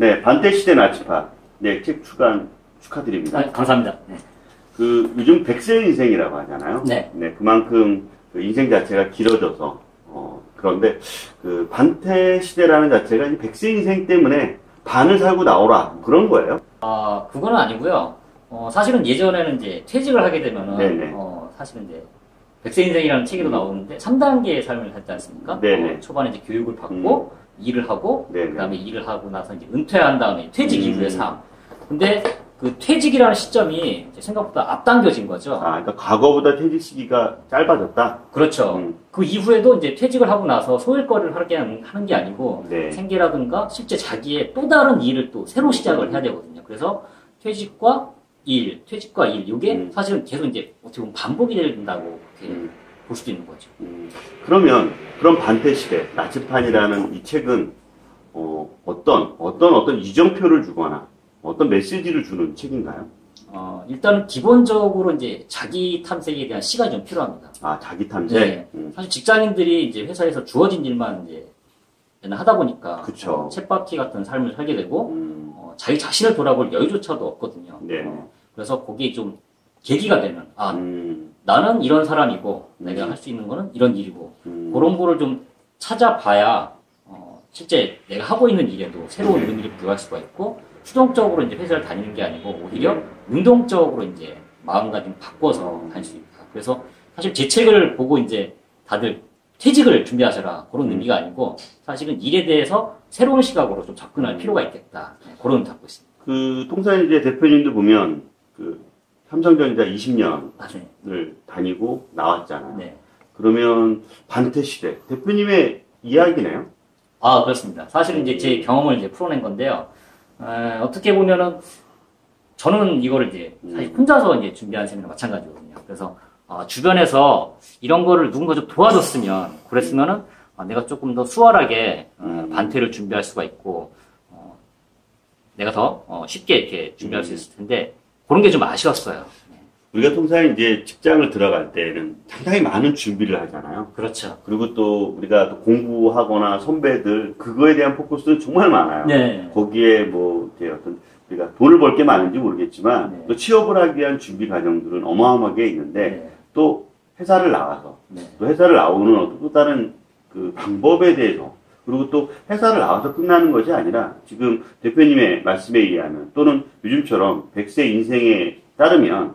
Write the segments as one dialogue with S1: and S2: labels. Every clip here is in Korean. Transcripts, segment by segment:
S1: 네, 반대시대 나치파. 네, 책 출간 축하드립니다.
S2: 아, 감사합니다. 네.
S1: 그, 요즘 백세 인생이라고 하잖아요.
S2: 네.
S1: 그만큼 그 인생 자체가 길어져서, 어, 그런데 그 반태 시대라는 자체가 이 백세 인생 때문에 반을 살고 나오라. 그런 거예요.
S2: 아, 그거는 아니고요. 어, 사실은 예전에는 이제 퇴직을 하게 되면은. 어, 사실은 이제, 백세 인생이라는 책에도 나오는데, 3단계의 삶을 살지 않습니까?
S1: 네네.
S2: 어, 초반에 이제 교육을 받고, 일을 하고,
S1: 네네.
S2: 그 다음에 일을 하고 나서 이제 은퇴한 다음에 퇴직
S1: 음.
S2: 이후의 삶. 근데 그 퇴직이라는 시점이 생각보다 앞당겨진 거죠.
S1: 아, 그러니까 과거보다 퇴직 시기가 짧아졌다.
S2: 그렇죠.
S1: 음.
S2: 그 이후에도 이제 퇴직을 하고 나서 소일거리를 하게 하는 하는 게 아니고
S1: 네.
S2: 생계라든가 실제 자기의 또 다른 일을 또 새로 시작을 해야 되거든요. 그래서 퇴직과 일, 퇴직과 일, 이게
S1: 음.
S2: 사실은 계속 이제 어떻게 보면 반복이 된다고
S1: 음.
S2: 볼 수도 있는 거죠.
S1: 음, 그러면 그런 반태 시대 나치판이라는 이 책은 어, 어떤 어떤 어떤 이정표를 주거나 어떤 메시지를 주는 책인가요?
S2: 어, 일단은 기본적으로 이제 자기 탐색에 대한 시간이 좀 필요합니다.
S1: 아 자기 탐색.
S2: 네.
S1: 음,
S2: 사실 직장인들이 이제 회사에서 주어진 일만 이제 하다 보니까
S1: 그쵸.
S2: 어, 쳇바퀴 같은 삶을 살게 되고
S1: 음,
S2: 어, 자기 자신을 돌아볼 여유조차도 없거든요.
S1: 네.
S2: 어, 그래서 거기에 좀 계기가 되면 아
S1: 음,
S2: 나는 이런 사람이고 내가
S1: 음.
S2: 할수 있는 거는 이런 일이고
S1: 음,
S2: 그런 거를 좀 찾아봐야 어, 실제 내가 하고 있는 일에도 새로운
S1: 네.
S2: 의미를 부여할 수가 있고 수동적으로 이제 회사를 다니는 게 아니고 오히려
S1: 네.
S2: 능동적으로 이제 마음가짐 바꿔서 다닐 수 있다. 그래서 사실 제 책을 보고 이제 다들 퇴직을 준비하셔라 그런
S1: 음.
S2: 의미가 아니고 사실은 일에 대해서 새로운 시각으로 좀 접근할
S1: 음.
S2: 필요가 있겠다. 네, 그런 잡고 있습니다.
S1: 그 통산 이제 대표님도 보면 그 삼성전자 20년을
S2: 아, 네.
S1: 다니고 나왔잖아요.
S2: 네.
S1: 그러면 반태 시대 대표님의 이야기네요.
S2: 아, 그렇습니다. 사실은 이제 제 경험을 이제 풀어낸 건데요. 에, 어떻게 보면은 저는 이거를 이제 사실
S1: 음.
S2: 혼자서 이제 준비한 셈이나 마찬가지거든요. 그래서 아, 주변에서 이런 거를 누군가 좀 도와줬으면 그랬으면은 아, 내가 조금 더 수월하게 어,
S1: 음.
S2: 반태를 준비할 수가 있고 어, 내가 더 어, 쉽게 이렇게 준비할 수
S1: 음.
S2: 있을 텐데 그런 게 좀 아쉬웠어요.
S1: 우리가 통상 이제 직장을 들어갈 때는 상당히 많은 준비를 하잖아요.
S2: 그렇죠.
S1: 그리고 또 우리가 또 공부하거나 선배들 그거에 대한 포커스는 정말 많아요.
S2: 네.
S1: 거기에 뭐 이렇게 어떤 우리가 돈을 벌 게 많은지 모르겠지만
S2: 네.
S1: 또 취업을 하기 위한 준비 과정들은 어마어마하게 있는데
S2: 네.
S1: 또 회사를 나가서
S2: 네.
S1: 또 회사를 나오는 또 다른 그 방법에 대해서 그리고 또 회사를 나와서 끝나는 것이 아니라 지금 대표님의 말씀에 의하면 또는 요즘처럼 100세 인생에 따르면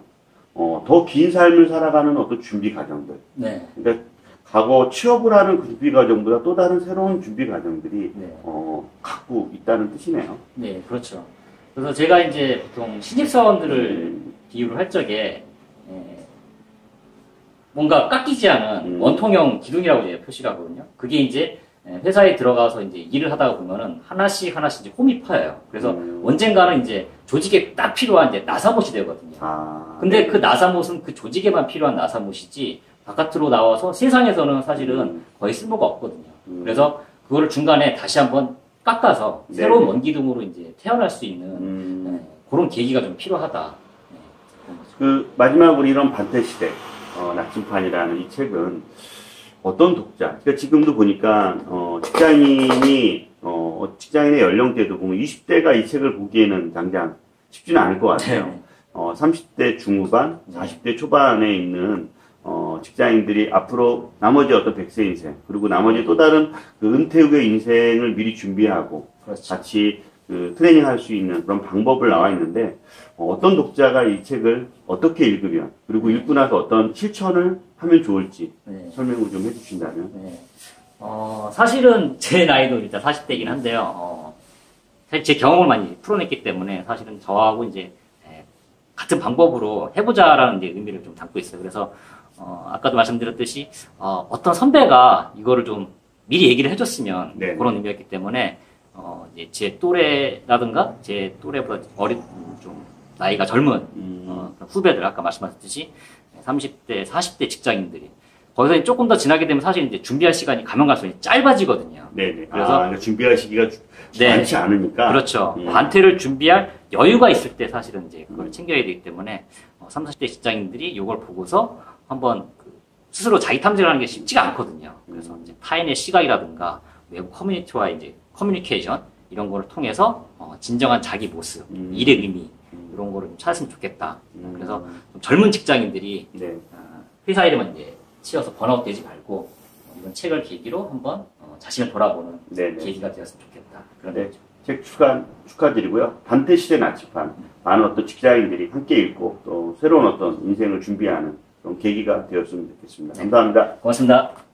S1: 어, 더 긴 삶을 살아가는 어떤 준비 과정들
S2: 네.
S1: 그러니까 과거 취업을 하는 그 준비 과정보다 또 다른 새로운 준비 과정들이
S2: 네.
S1: 어, 갖고 있다는 뜻이네요.
S2: 네, 그렇죠. 그래서 제가 이제 보통 신입사원들을
S1: 음.
S2: 비유를 할 적에 에, 뭔가 깎이지 않은
S1: 음.
S2: 원통형 기둥이라고 이제 표시를 하거든요. 그게 이제 에, 회사에 들어가서 이제 일을 하다가 보면은 하나씩 하나씩 이제 홈이 파여요. 그래서
S1: 음.
S2: 언젠가는 이제 조직에 딱 필요한 이제 나사못이 되거든요.
S1: 아,
S2: 근데 그 나사못은 그 조직에만 필요한 나사못이지 바깥으로 나와서 세상에서는 사실은
S1: 음.
S2: 거의 쓸모가 없거든요.
S1: 음.
S2: 그래서 그거를 중간에 다시 한번 깎아서
S1: 네.
S2: 새로운 원기둥으로 이제 태어날 수 있는
S1: 음.
S2: 네, 그런 계기가 좀 필요하다. 네. 그
S1: 마지막으로 이런 반태 시대 어, 낙심판이라는 이 책은 어떤 독자? 그러니까 지금도 보니까 어, 직장인이 어, 직장인의 연령대도 보면 20대가 이 책을 보기에는 당장 쉽지는 않을 것 같아요.
S2: 네.
S1: 어, 30대 중후반,
S2: 네.
S1: 40대 초반에 있는 어, 직장인들이 앞으로 나머지 어떤 백세 인생 그리고 나머지 또 다른 그 은퇴 후의 인생을 미리 준비하고
S2: 그렇죠.
S1: 같이 그 트레이닝 할 수 있는 그런 방법을 나와 있는데 어, 떤 독자가 이 책을 어떻게 읽으면 그리고 읽고 나서 어떤 실천을 하면 좋을지
S2: 네.
S1: 설명을 좀 해주신다면
S2: 네. 어, 사실은 제 나이도 일단 40대이긴 한데요. 어, 사실 제 경험을 많이 풀어냈기 때문에 사실은 저하고 이제 에, 같은 방법으로 해보자라는 이제 의미를 좀 담고 있어요. 그래서 어, 아까도 말씀드렸듯이 어, 떤 선배가 이거를 좀 미리 얘기를 해줬으면
S1: 네.
S2: 그런 의미였기 때문에 어, 이제 제 또래라든가 제 또래보다 어린 좀 나이가 젊은
S1: 음,
S2: 어, 후배들 아까 말씀하셨듯이 30대, 40대 직장인들이 거기서 조금 더 지나게 되면 사실 이제 준비할 시간이 가면 갈수록 짧아지거든요.
S1: 네네.
S2: 그래서-
S1: 아, 그러니까 준비할 시기가 주-
S2: 네.
S1: 많지 않으니까
S2: 그렇죠.
S1: 음.
S2: 반태를 준비할 여유가 있을 때 사실은 이제 그걸 챙겨야 되기 때문에 어, 30, 40대 직장인들이 이걸 보고서 한번 그 스스로 자기 탐색을 하는 게 쉽지가 않거든요. 그래서 이제 타인의 시각이라든가 외부 커뮤니티와 이제 커뮤니케이션 이런 거를 통해서 어, 진정한 자기 모습,
S1: 음.
S2: 일의 의미
S1: 음.
S2: 이런 거를 좀 찾았으면 좋겠다.
S1: 음.
S2: 그래서 좀 젊은 직장인들이
S1: 네.
S2: 아, 회사 일에만 이제 치여서 번아웃 되지 말고 어, 이런 책을 계기로 한번 어, 자신을 돌아보는
S1: 네네.
S2: 계기가 되었으면 좋겠다. 그런
S1: 네.
S2: 거죠.
S1: 책 축하, 축하드리고요. 단테 시대 나치판. 많은 어떤 직장인들이 함께 읽고 또 새로운 어떤 인생을 준비하는 그런 계기가 되었으면 좋겠습니다. 감사합니다.
S2: 고맙습니다.